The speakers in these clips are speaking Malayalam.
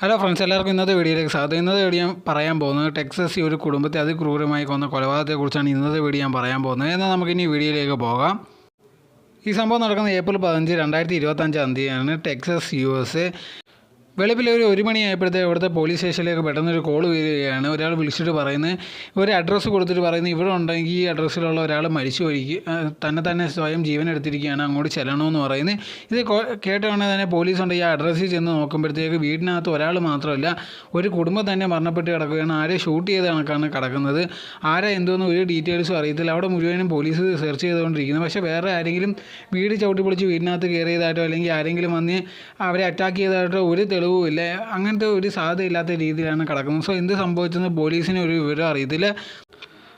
ഹലോ ഫ്രണ്ട്സ് എല്ലാവർക്കും ഇന്നത്തെ വീഡിയോയിലേക്ക് സ്വാഗതം. ഇന്നത്തെ വീഡിയോ ഞാൻ പറയാൻ പോകുന്നത് ടെക്സസ് ഒരു കുടുംബത്തെ അതിക്രൂരമായി കൊന്ന കൊലപാതകത്തെക്കുറിച്ചാണ് ഇന്നത്തെ വീഡിയോ ഞാൻ പറയാൻ പോകുന്നത്. എന്നാൽ നമുക്ക് ഇനി വീഡിയോയിലേക്ക് പോകാം. ഈ സംഭവം നടക്കുന്നത് ഏപ്രിൽ പതിനഞ്ച് രണ്ടായിരത്തി ഇരുപത്തഞ്ചാം തീയതിയാണ് ടെക്സസ് യു എസ് വെളുപ്പിൽ ഒരു ഒരു മണിയായപ്പോഴത്തെ ഇവിടുത്തെ പോലീസ് സ്റ്റേഷനിലേക്ക് പെട്ടെന്നൊരു കോൾ വരികയാണ്. ഒരാൾ വിളിച്ചിട്ട് പറയുന്നത് ഒരു അഡ്രസ്സ് കൊടുത്തിട്ട് പറയുന്നത് ഇവിടെ ഉണ്ടെങ്കിൽ ഈ അഡ്രസ്സിലുള്ള ഒരാൾ മരിച്ചു പോയി തന്നെ തന്നെ സ്വയം ജീവൻ എടുത്തിരിക്കുകയാണ് അങ്ങോട്ട് ചെല്ലണമെന്ന് പറയുന്നത്. ഇത് കൊ- തന്നെ പോലീസ് ഉണ്ട് ഈ അഡ്രസ്സിൽ ചെന്ന് നോക്കുമ്പോഴത്തേക്ക് വീടിനകത്ത് ഒരാൾ മാത്രമല്ല ഒരു കുടുംബം തന്നെ മരണപ്പെട്ട് കിടക്കുകയാണ് ആരെ ഷൂട്ട് ചെയ്ത കണക്കാണ് കിടക്കുന്നത്. ആരാ എന്തോന്ന് ഒരു ഡീറ്റെയിൽസും അറിയത്തില്ല. അവിടെ മുഴുവനും പോലീസ് സെർച്ച് ചെയ്തുകൊണ്ടിരിക്കുന്നത് പക്ഷേ വേറെ ആരെങ്കിലും വീട് ചവിട്ടി പൊളിച്ച് വീടിനകത്ത് കയറിയതായിട്ടോ അല്ലെങ്കിൽ ആരെങ്കിലും വന്ന് അവരെ അറ്റാക്ക് ചെയ്തതായിട്ടോ ഒരു തെളിവും ഇല്ല. അങ്ങനത്തെ ഒരു സാധ്യതയില്ലാത്ത രീതിയിലാണ് കിടക്കുന്നത്. സോ എന്ത് സംഭവിച്ചെന്ന് പോലീസിന് ഒരു വിവരം അറിയത്തില്ല.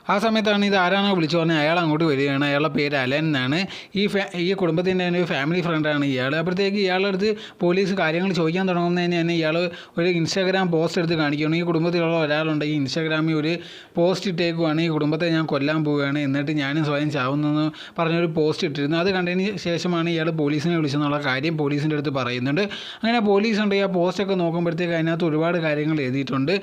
ആ സമയത്താണ് ഇത് ആരാണോ വിളിച്ചു പറഞ്ഞത്? അയാൾ അങ്ങോട്ട് വരികയാണ്. അയാളുടെ പേര് അലൻ എന്നാണ്. ഈ ഈ കുടുംബത്തിന്റെ ഒരു ഫാമിലി ഫ്രണ്ടാണ് ഇയാൾ അപ്പോഴത്തേക്ക് ഇയാളുടെ അടുത്ത് പോലീസ് കാര്യങ്ങൾ ചോദിക്കാൻ തുടങ്ങുന്നതിന് തന്നെ ഇയാൾ ഒരു ഇൻസ്റ്റാഗ്രാം പോസ്റ്റ് എടുത്ത് കാണിക്കുകയാണ്. ഈ കുടുംബത്തിലുള്ള ഒരാളുണ്ടെങ്കിൽ ഇൻസ്റ്റാഗ്രാമിൽ ഒരു പോസ്റ്റ് ഇട്ടേക്കുവാണ്. ഈ കുടുംബത്തെ ഞാൻ കൊല്ലാൻ പോവുകയാണ്. എന്നിട്ട് ഞാനും സ്വയം ചാവുന്നെന്ന് പറഞ്ഞൊരു പോസ്റ്റ് ഇട്ടിരുന്നു. അത് കണ്ടതിന് ശേഷമാണ് ഇയാൾ പോലീസിനെ വിളിച്ചെന്നുള്ള കാര്യം പോലീസിന്റെ അടുത്ത് പറയുന്നുണ്ട്. അങ്ങനെ പോലീസ് ഉണ്ട് ആ പോസ്റ്റൊക്കെ നോക്കുമ്പോഴത്തേക്ക് അതിനകത്ത് ഒരുപാട് കാര്യങ്ങൾ എഴുതിയിട്ടുണ്ട്.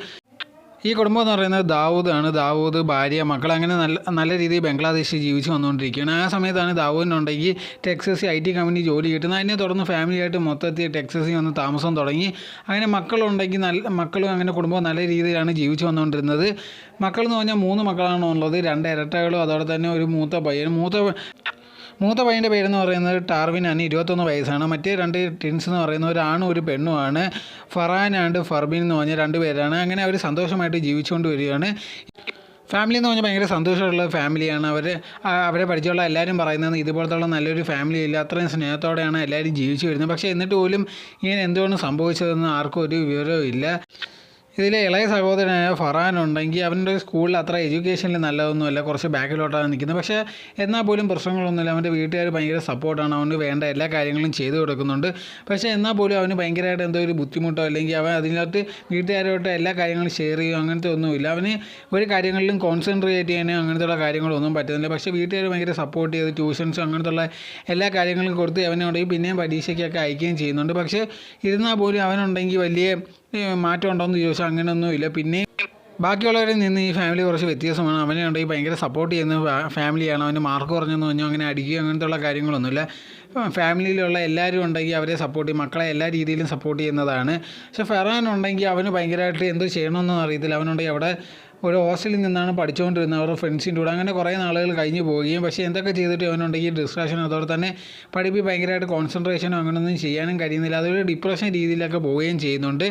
ഈ കുടുംബം എന്ന് പറയുന്നത് ദാവൂദാണ് ദാവൂദ് ഭാര്യ മക്കൾ അങ്ങനെ നല്ല നല്ല രീതിയിൽ ബംഗ്ലാദേശിൽ ജീവിച്ച് വന്നുകൊണ്ടിരിക്കുകയാണ്. ആ സമയത്താണ് ദാവൂദിനുണ്ടെങ്കിൽ ടെക്സസ് ഐ ടി കമ്പനി ജോലി കിട്ടുന്നത്. അതിനെ തുടർന്ന് ഫാമിലിയായിട്ട് മൊത്തത്തിൽ ടെക്സസിൽ വന്ന് താമസം തുടങ്ങി. അങ്ങനെ മക്കളുണ്ടെങ്കിൽ നല്ല മക്കളും അങ്ങനെ കുടുംബം നല്ല രീതിയിലാണ് ജീവിച്ച് വന്നുകൊണ്ടിരുന്നത്. മക്കൾ എന്ന് പറഞ്ഞാൽ മൂന്ന് മക്കളാണ് ഉള്ളത്. രണ്ട് ഇരട്ടകളും അതോടെ തന്നെ ഒരു മൂത്ത പയ്യൻ മൂത്ത മൂത്ത പയ്യന്റെ പേരെന്ന് പറയുന്നത് ടാർവിൻ ആണ് ഇരുപത്തൊന്ന് വയസ്സാണ്. മറ്റേ രണ്ട് ടിൻസ് എന്ന് പറയുന്ന ഒരു ആണും ഒരു പെണ്ണുമാണ്. ഫറാൻ ആൻഡ് ഫർബിൻ എന്ന് പറഞ്ഞ രണ്ട് പേരാണ്. അങ്ങനെ അവർ സന്തോഷമായിട്ട് ജീവിച്ചുകൊണ്ട് വരികയാണ്. ഫാമിലി എന്ന് പറഞ്ഞാൽ ഭയങ്കര സന്തോഷമുള്ള ഫാമിലിയാണ് അവർ അവരെ പഠിച്ചുള്ള എല്ലാവരും പറയുന്നത് ഇതുപോലത്തുള്ള നല്ലൊരു ഫാമിലി ഇല്ല. അത്രയും സ്നേഹത്തോടെയാണ് എല്ലാവരും ജീവിച്ചു വരുന്നത്. പക്ഷേ എന്നിട്ട് പോലും ഇങ്ങനെ എന്തുകൊണ്ട് സംഭവിച്ചതെന്ന് ആർക്കും ഒരു വിവരവും ഇല്ല. ഇതിലെ ഇളയ സഹോദരനായ ഫറാൻ ഉണ്ടെങ്കിൽ അവന്റെ സ്കൂളിൽ അത്ര എഡ്യൂക്കേഷനിൽ നല്ലതൊന്നുമല്ല. കുറച്ച് ബാക്കിലോട്ടാണ് നിൽക്കുന്നത്. പക്ഷേ എന്നാൽ പോലും പ്രശ്നങ്ങളൊന്നുമില്ല. അവന്റെ വീട്ടുകാർ ഭയങ്കര സപ്പോർട്ടാണ്. അവന് വേണ്ട എല്ലാ കാര്യങ്ങളും ചെയ്തു കൊടുക്കുന്നുണ്ട്. പക്ഷേ എന്നാൽ പോലും അവന് ഭയങ്കരമായിട്ട് എന്തോ ഒരു ബുദ്ധിമുട്ടോ അല്ലെങ്കിൽ അവൻ അതിനകത്ത് വീട്ടുകാരോട്ട് എല്ലാ കാര്യങ്ങളും ഷെയർ ചെയ്യും അങ്ങനത്തെ ഒന്നുമില്ല. അവന് ഒരു കാര്യങ്ങളിലും കോൺസെൻട്രേറ്റ് ചെയ്യാനോ അങ്ങനത്തെയുള്ള കാര്യങ്ങളൊന്നും പറ്റുന്നില്ല. പക്ഷേ വീട്ടുകാർ ഭയങ്കര സപ്പോർട്ട് ചെയ്ത് ട്യൂഷൻസും അങ്ങനത്തുള്ള എല്ലാ കാര്യങ്ങളും കൊടുത്ത് അവനോടെ പിന്നെയും പരീക്ഷയ്ക്കൊക്കെ അയക്കുകയും ചെയ്യുന്നുണ്ട്. പക്ഷേ ഇരുന്നാൽ പോലും അവനുണ്ടെങ്കിൽ വലിയ മാറ്റം ഉണ്ടോയെന്ന് ചോദിച്ചാൽ അങ്ങനെയൊന്നും ഇല്ല. പിന്നെ ബാക്കിയുള്ളവരിൽ നിന്ന് ഈ ഫാമിലി കുറച്ച് വ്യത്യാസമാണ്. അവനെ ഉണ്ടെങ്കിൽ ഭയങ്കര സപ്പോർട്ട് ചെയ്യുന്ന ഫാമിലിയാണ് അവന് മാർക്ക് കുറഞ്ഞെന്ന് പറഞ്ഞു അങ്ങനെ അടിക്കുകയോ അങ്ങനത്തെയുള്ള കാര്യങ്ങളൊന്നുമില്ല. ഫാമിലിയിലുള്ള എല്ലാവരും ഉണ്ടെങ്കിൽ അവരെ സപ്പോർട്ട് ചെയ്യും. മക്കളെ എല്ലാ രീതിയിലും സപ്പോർട്ട് ചെയ്യുന്നതാണ്. പക്ഷെ ഫെറാൻ ഉണ്ടെങ്കിൽ അവന് ഭയങ്കരമായിട്ട് എന്ത് ചെയ്യണമെന്നൊന്നും അറിയത്തില്ല. അവനുണ്ടെങ്കിൽ അവിടെ ഒരു ഹോസ്റ്റലിൽ നിന്നാണ് പഠിച്ചുകൊണ്ടിരുന്നത്. അവരുടെ ഫ്രണ്ട്സിന്റെ കൂടെ. അങ്ങനെ കുറേ നാളുകൾ കഴിഞ്ഞ് പോവുകയും. പക്ഷേ എന്തൊക്കെ ചെയ്തിട്ട് അവനുണ്ടെങ്കിൽ ഡിസ്ട്രാക്ഷൻ അതോടെ തന്നെ പഠിപ്പിൽ ഭയങ്കരമായിട്ട് കോൺസെൻട്രേഷനോ അങ്ങനെയൊന്നും ചെയ്യാനും കഴിയുന്നില്ല. അതൊരു ഡിപ്രഷൻ രീതിയിലൊക്കെ പോവുകയും ചെയ്യുന്നുണ്ട്.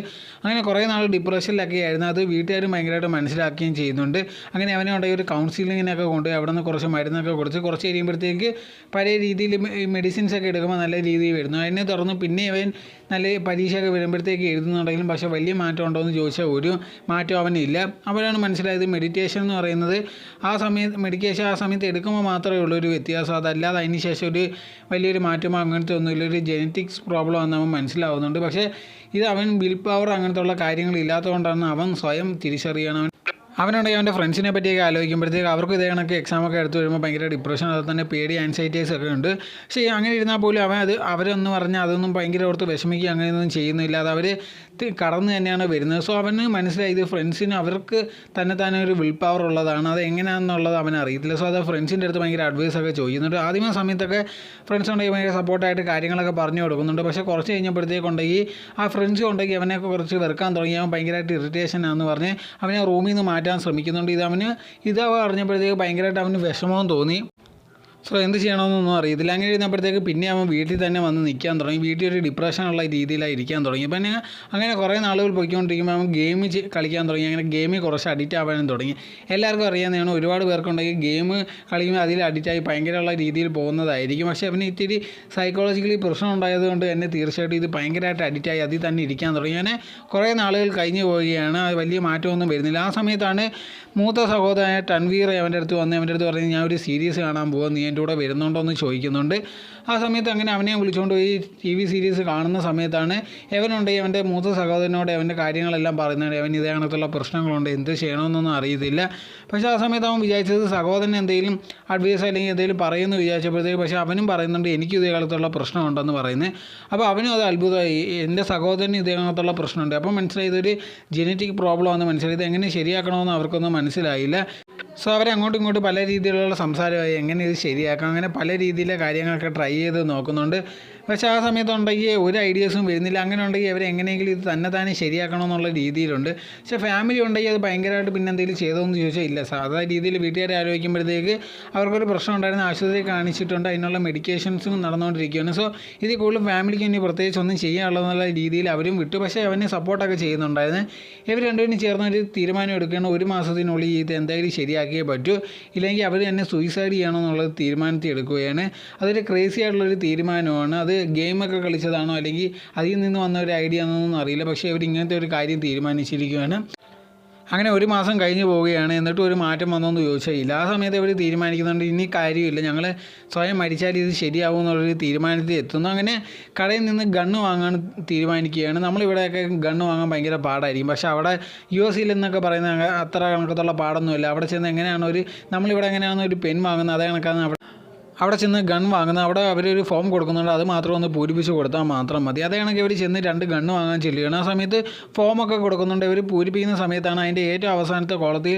അങ്ങനെ കുറേ നാൾ ഡിപ്രഷനിലൊക്കെ ആയിരുന്നു. അത് വീട്ടുകാരും ഭയങ്കരമായിട്ട് മനസ്സിലാക്കുകയും ചെയ്യുന്നുണ്ട്. അങ്ങനെ അവനെ ഉണ്ടെങ്കിൽ ഒരു കൗൺസിലിങ്ങിനൊക്കെ കൊണ്ട് അവിടെ നിന്ന് കുറച്ച് മരുന്നൊക്കെ കൊടുത്ത് കുറച്ച് കഴിയുമ്പോഴത്തേക്ക് പല രീതിയിൽ മെഡിസിൻസ് ഒക്കെ എടുക്കുമ്പോൾ നല്ല രീതിയിൽ വരുന്നു. അതിനെ തുടർന്ന് പിന്നെ അവൻ നല്ല പരീക്ഷയൊക്കെ വരുമ്പോഴത്തേക്ക് എഴുതുന്നുണ്ടെങ്കിലും പക്ഷേ വലിയ മാറ്റം ഉണ്ടോ എന്ന് ചോദിച്ചാൽ ഒരു മാറ്റം അവനില്ല. അപ്പോഴാണ് മനസ്സിലായത് മെഡിറ്റേഷൻ എന്ന് പറയുന്നത് ആ സമയത്ത് മെഡിക്കേഷൻ ആ സമയത്ത് എടുക്കുമ്പോൾ മാത്രമേ ഉള്ളൂ ഒരു വ്യത്യാസം. അതല്ലാതെ അതിന് ശേഷം ഒരു വലിയൊരു മാറ്റമോ അങ്ങനത്തെ ഒന്നുമില്ല. ഒരു ജനറ്റിക്സ് പ്രോബ്ലം ആണെന്ന് അവൻ മനസ്സിലാവുന്നുണ്ട്. പക്ഷേ ഇത് അവൻ വിൽ പവർ അങ്ങനത്തെ ഉള്ള കാര്യങ്ങൾ ഇല്ലാത്തതുകൊണ്ടാണ് അവൻ സ്വയം തിരിച്ചറിയണം അവനുണ്ടെങ്കിൽ അവന്റെ ഫ്രണ്ട്സിനെ പറ്റിയൊക്കെ ആലോചിക്കുമ്പോഴത്തേക്ക് അവർക്ക് ഇതേ കണക്ക് എക്സാമൊക്കെ എടുത്തു വരുമ്പോൾ ഭയങ്കര ഡിപ്രഷൻ അതുപോലെ തന്നെ പേടി ആൻസൈറ്റീസ് ഒക്കെ ഉണ്ട്. പക്ഷേ അങ്ങനെ ഇരുന്നാൽ പോലും അവൻ അത് അവരൊന്നും പറഞ്ഞാൽ അതൊന്നും ഭയങ്കര ഓർത്ത് വിഷമിക്കുക അങ്ങനെയൊന്നും ചെയ്യുന്നില്ല. അത് അവർ കടന്നു തന്നെയാണ് വരുന്നത്. സോ അവന് മനസ്സിലായി ഇത് ഫ്രണ്ട്സിന് അവർക്ക് തന്നെ തന്നെ ഒരു വിൽ പവർ ഉള്ളതാണ്. അത് എങ്ങനെയാണെന്നുള്ളത് അവൻ അറിയത്തില്ല. സോ അത് ഫ്രണ്ട്സിന്റെ അടുത്ത് ഭയങ്കര അഡ്വൈസ് ഒക്കെ ചോദിക്കുന്നുണ്ട്. ആദ്യമേ സമയത്തൊക്കെ ഫ്രണ്ട്സ് ഉണ്ടെങ്കിൽ ഭയങ്കര സപ്പോർട്ടായിട്ട് കാര്യങ്ങളൊക്കെ പറഞ്ഞു കൊടുക്കുന്നുണ്ട്. പക്ഷേ കുറച്ച് കഴിഞ്ഞപ്പോഴത്തേക്കുണ്ടെങ്കിൽ ആ ഫ്രണ്ട്സ് ഉണ്ടെങ്കിൽ അവനെയൊക്കെ കുറച്ച് വെറുക്കാൻ തുടങ്ങി. അവൻ ഭയങ്കരമായിട്ട് ഇറിറ്റേഷൻ ആണെന്ന് പറഞ്ഞ് അവനെ റൂമിൽ നിന്ന് മാറ്റാൻ ശ്രമിക്കുന്നുണ്ട്. ഇത് അവന് ഇത് അറിഞ്ഞപ്പോഴത്തേക്ക് ഭയങ്കരമായിട്ട് അവന് വിഷമവും തോന്നി. സോ എന്ത് ചെയ്യണമെന്നൊന്നും അറിയത്തില്ല. അങ്ങനെ ഇരുന്നപ്പോഴത്തേക്ക് പിന്നെ അവൻ വീട്ടിൽ തന്നെ വന്ന് നിൽക്കാൻ തുടങ്ങി. വീട്ടിൽ ഒരു ഡിപ്രഷനുള്ള രീതിയിലായി ഇരിക്കാൻ തുടങ്ങി. പിന്നെ അങ്ങനെ കുറേ നാളുകൾ പോയിക്കൊണ്ടിരിക്കുമ്പോൾ അവൻ ഗെയിം കളിക്കാൻ തുടങ്ങി. അങ്ങനെ ഗെയിമിൽ കുറച്ച് അഡിക്റ്റ് ആവാനും തുടങ്ങി. എല്ലാവർക്കും അറിയാവുന്നതാണ് ഒരുപാട് പേർക്കുണ്ടെങ്കിൽ ഗെയിം കളിക്കുമ്പോൾ അതിൽ അഡിക്റ്റായി ഭയങ്കരമുള്ള രീതിയിൽ പോകുന്നതായിരിക്കും. പക്ഷേ അവന് ഇത്തിരി സൈക്കോളജിക്കലി പ്രശ്നം ഉണ്ടായതുകൊണ്ട് തന്നെ തീർച്ചയായിട്ടും ഇത് ഭയങ്കരമായിട്ട് അഡിക്റ്റായി അതിൽ തന്നെ ഇരിക്കാൻ തുടങ്ങി. അങ്ങനെ കുറേ നാളുകൾ കഴിഞ്ഞു പോവുകയാണ്. വലിയ മാറ്റമൊന്നും വരുന്നില്ല. ആ സമയത്താണ് മൂത്ത സഹോദരനായ ടൺവീർ അവന്റെ അടുത്ത് വന്ന് അവന്റെ അടുത്ത് പറഞ്ഞ് ഞാൻ ഒരു സീരീസ് കാണാൻ പോകും നീ എന്റെ കൂടെ വരുന്നുണ്ടോ എന്ന് ചോദിക്കുന്നുണ്ട്. ആ സമയത്ത് അങ്ങനെ അവനെ വിളിച്ചുകൊണ്ട് പോയി. ടി വി സീരീസ് കാണുന്ന സമയത്താണ് എവനുണ്ടെങ്കിൽ അവന്റെ മൂത്ത സഹോദരനോട് അവന്റെ കാര്യങ്ങളെല്ലാം പറയുന്നത്. അവൻ ഇതേ കണക്കുള്ള പ്രശ്നങ്ങളുണ്ട്. എന്ത് ചെയ്യണമെന്നൊന്നും അറിയത്തില്ല. പക്ഷേ ആ സമയത്ത് അവൻ വിചാരിച്ചത് സഹോദരൻ എന്തെങ്കിലും അഡ്വൈസ് അല്ലെങ്കിൽ എന്തെങ്കിലും പറയുമെന്ന് വിചാരിച്ചപ്പോഴത്തേക്ക് പക്ഷേ അവനും പറയുന്നുണ്ട് എനിക്ക് ഇതേ കാലത്തുള്ള പ്രശ്നമുണ്ടെന്ന് പറയുന്നത് അപ്പോൾ അവനും അത് അത്ഭുതമായി. എന്റെ സഹോദരന് ഇതേ കണക്കുള്ള പ്രശ്നമുണ്ട്. അപ്പോൾ മനസ്സിലായത് ഒരു ജനറ്റിക് പ്രോബ്ലം ആണെന്ന് മനസ്സിലായത് എങ്ങനെ ശരിയാക്കണമെന്ന് അവർക്കൊന്നും മനസ്സിലായില്ല. സോ അവരെ അങ്ങോട്ടും ഇങ്ങോട്ടും പല രീതിയിലുള്ള സംസാരമായി എങ്ങനെ ഇത് ശരിയാക്കാം അങ്ങനെ പല രീതിയിലെ കാര്യങ്ങളൊക്കെ ട്രൈ ചെയ്ത് നോക്കുന്നുണ്ട്. പക്ഷേ ആ സമയത്ത് ഉണ്ടെങ്കിൽ ഒരു ഐഡിയാസും വരുന്നില്ല. അങ്ങനെ ഉണ്ടെങ്കിൽ അവരെ എങ്ങനെയെങ്കിലും ഇത് തന്നെ തന്നെ ശരിയാക്കണമെന്നുള്ള രീതിയിലുണ്ട്. പക്ഷേ ഫാമിലി ഉണ്ടെങ്കിൽ അത് ഭയങ്കരമായിട്ട് പിന്നെ എന്തെങ്കിലും ചെയ്തോന്ന് ചോദിച്ചാൽ ഇല്ല. സാധാ രീതിയിൽ വീട്ടുകാരെ ആലോചിക്കുമ്പോഴത്തേക്ക് അവർക്കൊരു പ്രശ്നം ഉണ്ടായിരുന്ന ആശുപത്രി കാണിച്ചിട്ടുണ്ട്. അതിനുള്ള മെഡിക്കേഷൻസും നടന്നുകൊണ്ടിരിക്കുകയാണ്. സോ ഇതിൽ കൂടുതൽ ഫാമിലിക്ക് ഇനി പ്രത്യേകിച്ച് ഒന്നും ചെയ്യാനുള്ളതെന്നുള്ള രീതിയിൽ അവരും വിട്ടു. പക്ഷേ അവനെ സപ്പോർട്ടൊക്കെ ചെയ്യുന്നുണ്ടായിരുന്നു. ഇവർ രണ്ടുപേരും ചേർന്നൊരു തീരുമാനം എടുക്കണം ഒരു മാസത്തിനുള്ളിൽ ഇത് എന്തായാലും ശരിയാക്കിയേ പറ്റൂ. ഇല്ലെങ്കിൽ അവർ തന്നെ സൂയിസൈഡ് ചെയ്യണമെന്നുള്ളത് തീരുമാനത്തിൽ എടുക്കുകയാണ്. അതൊരു ക്രേസി ആയിട്ടുള്ളൊരു തീരുമാനമാണ്. അത് ഗെയിമൊക്കെ കളിച്ചതാണോ? അല്ലെങ്കിൽ അതിൽ നിന്ന് വന്ന ഒരു ഐഡിയ ആണെന്നൊന്നും അറിയില്ല. പക്ഷേ അവർ ഇങ്ങനത്തെ ഒരു കാര്യം തീരുമാനിച്ചിരിക്കുകയാണ്. അങ്ങനെ ഒരു മാസം കഴിഞ്ഞ് പോവുകയാണ്. എന്നിട്ട് ഒരു മാറ്റം വന്നോന്ന് ചോദിച്ചാൽ ഇല്ല. ആ സമയത്ത് അവർ തീരുമാനിക്കുന്നുണ്ട് ഇനി കാര്യമില്ല. ഞങ്ങൾ സ്വയം മരിച്ചാൽ ഇത് ശരിയാവും എന്നുള്ളൊരു തീരുമാനത്തിൽ എത്തുന്നു. അങ്ങനെ കടയിൽ നിന്ന് ഗണ്ണ് വാങ്ങാൻ തീരുമാനിക്കുകയാണ്. നമ്മളിവിടെയൊക്കെ ഗണ്ണ് വാങ്ങാൻ ഭയങ്കര പാടായിരിക്കും. പക്ഷേ അവിടെ യു എസ് സിയിൽ എന്നൊക്കെ പറയുന്ന അത്ര കണക്കത്തുള്ള പാടൊന്നുമില്ല. അവിടെ ചെന്ന് എങ്ങനെയാണ് ഒരു നമ്മളിവിടെ എങ്ങനെയാണ് ഒരു പെൻ വാങ്ങുന്നത്? അതേ കണക്കാണ് അവിടെ ചെന്ന് ഗൺ വാങ്ങുന്ന അവിടെ അവരൊരു ഫോം കൊടുക്കുന്നുണ്ട് അത് മാത്രം ഒന്ന് പൂരിപ്പിച്ച് കൊടുത്താൽ മാത്രം മതി. അതാണെങ്കിൽ ഇവർ ചെന്ന് രണ്ട് ഗണ്ണ് വാങ്ങാൻ ചെല്ലുകയാണ്. ആ സമയത്ത് ഫോമൊക്കെ കൊടുക്കുന്നുണ്ട്. ഇവർ പൂരിപ്പിക്കുന്ന സമയത്താണ് അതിന്റെ ഏറ്റവും അവസാനത്തെ കോളത്തിൽ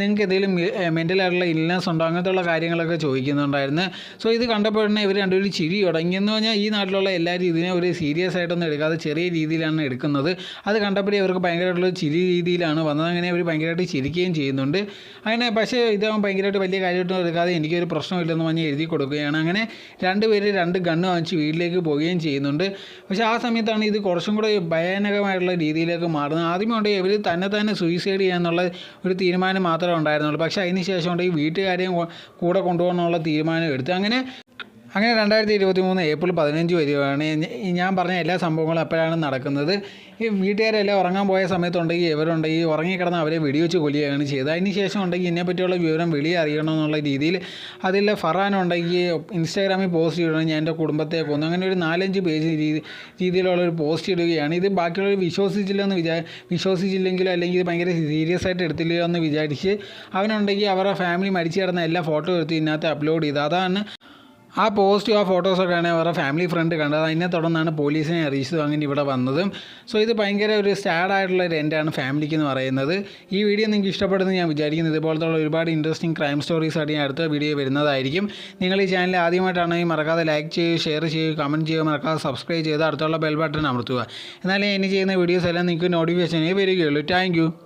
നിങ്ങൾക്ക് എന്തെങ്കിലും മെന്റൽ ആയിട്ടുള്ള ഇൽനെസ് ഉണ്ടോ? അങ്ങനത്തെയുള്ള കാര്യങ്ങളൊക്കെ ചോദിക്കുന്നുണ്ടായിരുന്നു. സോ ഇത് കണ്ടപ്പോൾ ഇവർ രണ്ടുപേരും ചിരി തുടങ്ങിയെന്ന് പറഞ്ഞാൽ ഈ നാട്ടിലുള്ള എല്ലാവരും ഇതിനെ ഒരു സീരിയസ് ആയിട്ടൊന്നും എടുക്കാതെ ചെറിയ രീതിയിലാണ് എടുക്കുന്നത്. അത് കണ്ടപ്പോഴേ ഇവർക്ക് ഭയങ്കരമായിട്ടുള്ള ചിരി രീതിയിലാണ് വന്നത്. അങ്ങനെ അവർ ഭയങ്കരമായിട്ട് ചിരിക്കുകയും ചെയ്യുന്നുണ്ട്. അങ്ങനെ പക്ഷേ ഇതാകും ഭയങ്കരമായിട്ട് വലിയ കാര്യമായിട്ടൊന്നും എടുക്കാതെ എനിക്കൊരു പ്രശ്നമില്ലെന്ന് പറഞ്ഞ് എഴുതി കൊടുക്കുകയാണ്. അങ്ങനെ രണ്ടുപേര് രണ്ട് ഗണ്ണ് വാങ്ങിച്ച് വീട്ടിലേക്ക് പോവുകയും ചെയ്യുന്നുണ്ട്. പക്ഷേ ആ സമയത്താണ് ഇത് കുറച്ചും കൂടെ ഭയാനകമായിട്ടുള്ള രീതിയിലേക്ക് മാറുന്നത്. ആദ്യമേ ഉണ്ട് ഇവർ തന്നെ തന്നെ സൂയിസൈഡ് ചെയ്യാന്നുള്ള ഒരു തീരുമാനം മാത്രമേ ഉണ്ടായിരുന്നുള്ളൂ. പക്ഷേ അതിന് ശേഷം ഈ വീട്ടുകാരെയും കൂടെ കൊണ്ടുപോകാനുള്ള തീരുമാനം എടുത്തു. അങ്ങനെ അങ്ങനെ രണ്ടായിരത്തി ഇരുപത്തി മൂന്ന് ഏപ്രിൽ പതിനഞ്ച് വരികയാണ് ഞാൻ പറഞ്ഞ എല്ലാ സംഭവങ്ങളും അപ്പോഴാണ് നടക്കുന്നത്. ഈ വീട്ടുകാരെല്ലാം ഉറങ്ങാൻ പോയ സമയത്തുണ്ടെങ്കിൽ ഇവരുണ്ടെങ്കിൽ ഉറങ്ങിക്കിടന്ന് അവരെ വെടിവെച്ച് കൊല്ലുകയാണ് ചെയ്തത്. അതിന് ശേഷം ഉണ്ടെങ്കിൽ ഇതിനെപ്പറ്റിയുള്ള വിവരം വെളിയെ അറിയണമെന്നുള്ള രീതിയിൽ അതിൽ ഫറാൻ ഉണ്ടെങ്കിൽ ഇൻസ്റ്റാഗ്രാമിൽ പോസ്റ്റ് ചെയ്യണം ഞാൻ എന്റെ കുടുംബത്തെ കൊന്നു അങ്ങനെ ഒരു നാലഞ്ച് പേജ് രീതി രീതിയിലുള്ള ഒരു പോസ്റ്റ് ഇടുകയാണ്. ഇത് ബാക്കിയുള്ളവർ വിശ്വസിച്ചില്ലെന്ന് വിചാ വിശ്വസിച്ചില്ലെങ്കിലോ അല്ലെങ്കിൽ ഇത് ഭയങ്കര സീരിയസ് ആയിട്ട് എടുത്തില്ലയോ എന്ന് വിചാരിച്ച് അവനുണ്ടെങ്കിൽ അവരുടെ ഫാമിലി മരിച്ചു കിടന്ന എല്ലാ ഫോട്ടോ എടുത്ത് ഇതിനകത്ത് അപ്ലോഡ് ചെയ്ത്. അതാണ് ആ പോസ്റ്റ് ആ ഫോട്ടോസൊക്കെയാണ് അവരുടെ ഫാമിലി ഫ്രണ്ട് കണ്ടത് അതിനെ തുടർന്നാണ് പോലീസിനെ അറിയിച്ചത് അങ്ങനെ ഇവിടെ വന്നതും. സോ ഇത് ഭയങ്കര ഒരു സാഡ് ആയിട്ടുള്ള ഒരു എൻഡാണ് ഫാമിലിക്ക് എന്ന് പറയുന്നത്. ഈ വീഡിയോ നിങ്ങൾക്ക് ഇഷ്ടപ്പെടുന്നു ഞാൻ വിചാരിക്കുന്നു. ഇതുപോലത്തുള്ള ഒരുപാട് ഇൻട്രസ്റ്റിംഗ് ക്രൈം സ്റ്റോറീസ് ആയിട്ട് ഞാൻ അടുത്ത വീഡിയോ വരുന്നതായിരിക്കും. നിങ്ങൾ ഈ ചാനൽ ആദ്യമായിട്ടാണെങ്കിൽ മറക്കാതെ ലൈക്ക് ചെയ്യുക ഷെയർ ചെയ്യുക കമന്റ് ചെയ്യുക മറക്കാതെ സബ്സ്ക്രൈബ് ചെയ്ത് അടുത്തുള്ള ബെൽ ബട്ടൺ അമർത്തുക. എന്നാലേ ഇനി ചെയ്യുന്ന വീഡിയോസ് എല്ലാം നിങ്ങൾക്ക് നോട്ടിഫിക്കേഷനേ വരികയുള്ളൂ. താങ്ക്